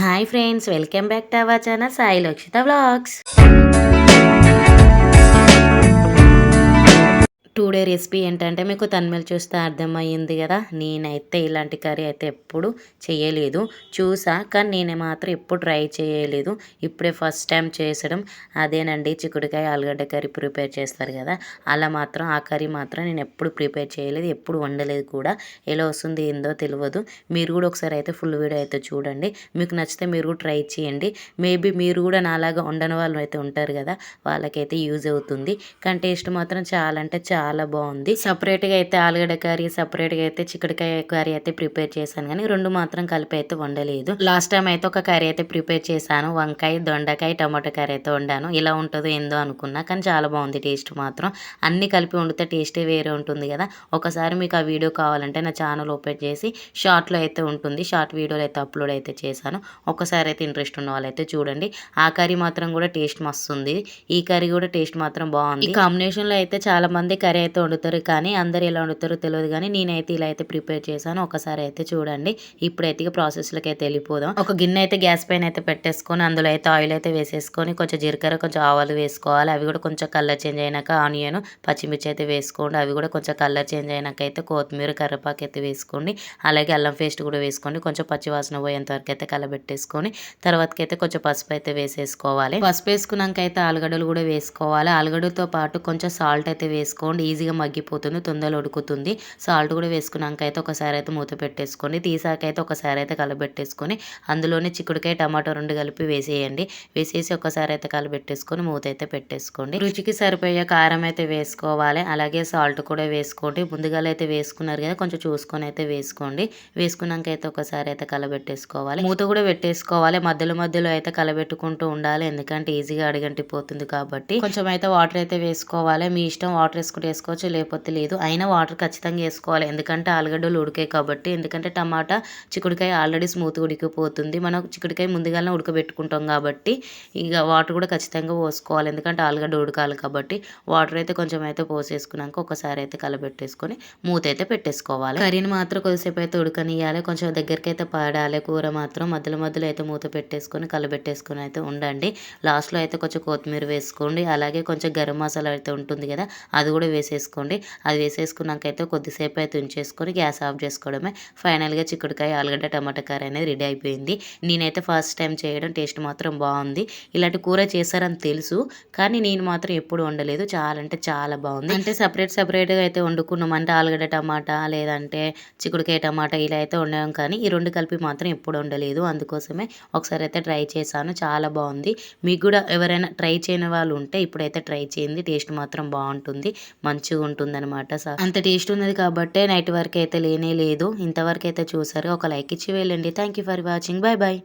Hi friends, welcome back to our channel Sai Lakshita Vlogs. Today recipe ఏంటంటే మీకు తన్మేలు చూస్తే అర్థమయ్యింది కదా నేనైతే ఇలాంటి కర్రీ అయితే ఎప్పుడు చేయలేదు చూసా కానీ నేనే మాత్రం ఎప్పుడు ట్రై చేయలేదు ఇప్పుడే ఫస్ట్ టైం చేసడం అదేనండి చిక్కుడుకాయ ఆలుగడ్డ కర్రీ ప్రిపేర్ చేస్తారు కదా అలా మాత్రం ఆ కర్రీ మాత్రం నేను ఎప్పుడు ప్రిపేర్ చేయలేదు ఎప్పుడు వండలేదు కూడా ఎలా వస్తుంది ఏందో తెలియదు మీరు కూడా ఒకసారి అయితే ఫుల్ వీడియో అయితే చూడండి మీకు నచ్చితే మీరు కూడా ట్రై చేయండి మేబీ మీరు కూడా నాలాగా వండని వాళ్ళు అయితే ఉంటారు కదా వాళ్ళకైతే యూజ్ అవుతుంది కానీ టేస్ట్ మాత్రం చాలా అంటే చాలా చాలా బాగుంది సపరేట్గా అయితే ఆలుగడ్డ కర్రీ సపరేట్గా అయితే చిక్కడికాయ కర్రీ అయితే ప్రిపేర్ చేశాను కానీ రెండు మాత్రం కలిపి అయితే వండలేదు లాస్ట్ టైం అయితే ఒక కర్రీ అయితే ప్రిపేర్ చేశాను వంకాయ దొండకాయ టమాటో కర్రీ అయితే వండాను ఇలా ఉంటుందో ఏందో అనుకున్నా కానీ చాలా బాగుంది టేస్ట్ మాత్రం అన్ని కలిపి వండితే టేస్టే వేరే ఉంటుంది కదా ఒకసారి మీకు ఆ వీడియో కావాలంటే నా ఛానల్ ఓపెన్ చేసి షార్ట్లో అయితే ఉంటుంది షార్ట్ వీడియోలు అయితే అప్లోడ్ అయితే చేశాను ఒకసారి అయితే ఇంట్రెస్ట్ ఉన్న వాళ్ళైతే చూడండి ఆ కర్రీ మాత్రం కూడా టేస్ట్ మస్తు ఉంది ఈ కర్రీ కూడా టేస్ట్ మాత్రం బాగుంది కాంబినేషన్లో అయితే చాలా మంది కర్రీ అయితే వండుతారు కానీ అందరు ఎలా వండుతారో తెలియదు కానీ నేనైతే ఇలా అయితే ప్రిపేర్ చేశాను ఒకసారి అయితే చూడండి ఇప్పుడైతే ప్రాసెస్లోకి అయితే వెళ్ళిపోదాం ఒక గిన్నె అయితే గ్యాస్ పైన అయితే పెట్టేసుకొని అందులో అయితే ఆయిల్ అయితే వేసేసుకొని కొంచెం జీలకర్ర కొంచెం ఆవాలు వేసుకోవాలి అవి కూడా కొంచెం కలర్ చేంజ్ అయినాక ఆనియన్ పచ్చిమిర్చి అయితే వేసుకోండి అవి కూడా కొంచెం కలర్ చేంజ్ అయినాక అయితే కొత్తిమీర కరివేపాకు అయితే వేసుకోండి అలాగే అల్లం పేస్ట్ కూడా వేసుకోండి కొంచెం పచ్చివాసన పోయేంత వరకు అయితే కలబెట్టేసుకొని తర్వాతకైతే కొంచెం పసుపు అయితే వేసేసుకోవాలి పసుపు వేసుకున్నాక అయితే ఆలుగడ్డలు కూడా వేసుకోవాలి ఆలుగడ్డలతో పాటు కొంచెం సాల్ట్ అయితే వేసుకోండి ఈజీ ఈజీగా మగ్గిపోతుంది తొందరలో ఉడుకుతుంది సాల్ట్ కూడా వేసుకున్నాక అయితే ఒకసారి అయితే మూత పెట్టేసుకొని అయితే ఒకసారి అయితే కలబెట్టేసుకొని అందులోనే చిక్కుడుకాయ టమాటో రెండు కలిపి వేసేయండి వేసేసి ఒకసారి అయితే కలబెట్టేసుకొని మూత అయితే పెట్టేసుకోండి రుచికి సరిపోయే కారం అయితే వేసుకోవాలి అలాగే సాల్ట్ కూడా వేసుకోండి ముందుగా అయితే వేసుకున్నారు కదా కొంచెం చూసుకొని అయితే వేసుకోండి వేసుకున్నాక అయితే ఒకసారి అయితే కలబెట్టేసుకోవాలి మూత కూడా పెట్టేసుకోవాలి మధ్యలో మధ్యలో అయితే కలబెట్టుకుంటూ ఉండాలి ఎందుకంటే ఈజీగా అడిగంటిపోతుంది కాబట్టి కొంచెం అయితే వాటర్ అయితే వేసుకోవాలి మీ ఇష్టం వాటర్ వేసుకుంటే వేసుకోవచ్చు లేకపోతే లేదు అయినా వాటర్ ఖచ్చితంగా వేసుకోవాలి ఎందుకంటే ఆలుగడ్డలు ఉడికాయి కాబట్టి ఎందుకంటే టమాటా చిక్కుడుకాయ ఆల్రెడీ స్మూత్ ఉడికిపోతుంది మనం చిక్కుడుకాయ ముందుగానే ఉడకబెట్టుకుంటాం కాబట్టి ఇక వాటర్ కూడా ఖచ్చితంగా పోసుకోవాలి ఎందుకంటే ఆలుగడ్డ ఉడకాలి కాబట్టి వాటర్ అయితే కొంచెం అయితే పోసేసుకున్నాక ఒకసారి అయితే కలబెట్టేసుకొని మూత అయితే పెట్టేసుకోవాలి కర్రీని మాత్రం కొద్దిసేపు అయితే ఉడకనియాలి కొంచెం దగ్గరికి అయితే పడాలి కూర మాత్రం మధ్యలో మధ్యలో అయితే మూత పెట్టేసుకొని కలబెట్టేసుకొని అయితే ఉండండి లాస్ట్లో అయితే కొంచెం కొత్తిమీర వేసుకోండి అలాగే కొంచెం గరం మసాలా అయితే ఉంటుంది కదా అది కూడా వేసేసి వేసేసుకోండి అది వేసేసుకున్నాక అయితే కొద్దిసేపు అయితే ఉంచేసుకొని గ్యాస్ ఆఫ్ చేసుకోవడమే ఫైనల్గా చిక్కుడుకాయ ఆలుగడ్డ టమాటా కర్రీ అనేది రెడీ అయిపోయింది నేనైతే ఫస్ట్ టైం చేయడం టేస్ట్ మాత్రం బాగుంది ఇలాంటి కూర చేశారని తెలుసు కానీ నేను మాత్రం ఎప్పుడు వండలేదు చాలా అంటే చాలా బాగుంది అంటే సపరేట్ సపరేట్గా అయితే వండుకున్నాం అంటే ఆలుగడ్డ టమాటా లేదంటే చిక్కుడుకాయ టమాటా ఇలా అయితే వండాం కానీ ఈ రెండు కలిపి మాత్రం ఎప్పుడు వండలేదు అందుకోసమే ఒకసారి అయితే ట్రై చేశాను చాలా బాగుంది మీకు కూడా ఎవరైనా ట్రై చేయని వాళ్ళు ఉంటే ఇప్పుడైతే ట్రై చేయండి టేస్ట్ మాత్రం బాగుంటుంది మంచి మంచిగా అనమాట అంత టేస్ట్ ఉన్నది కాబట్టే నైట్ వరకు అయితే లేనే లేదు ఇంతవరకు అయితే చూసారు ఒక లైక్ ఇచ్చి వెళ్ళండి thank you for watching bye bye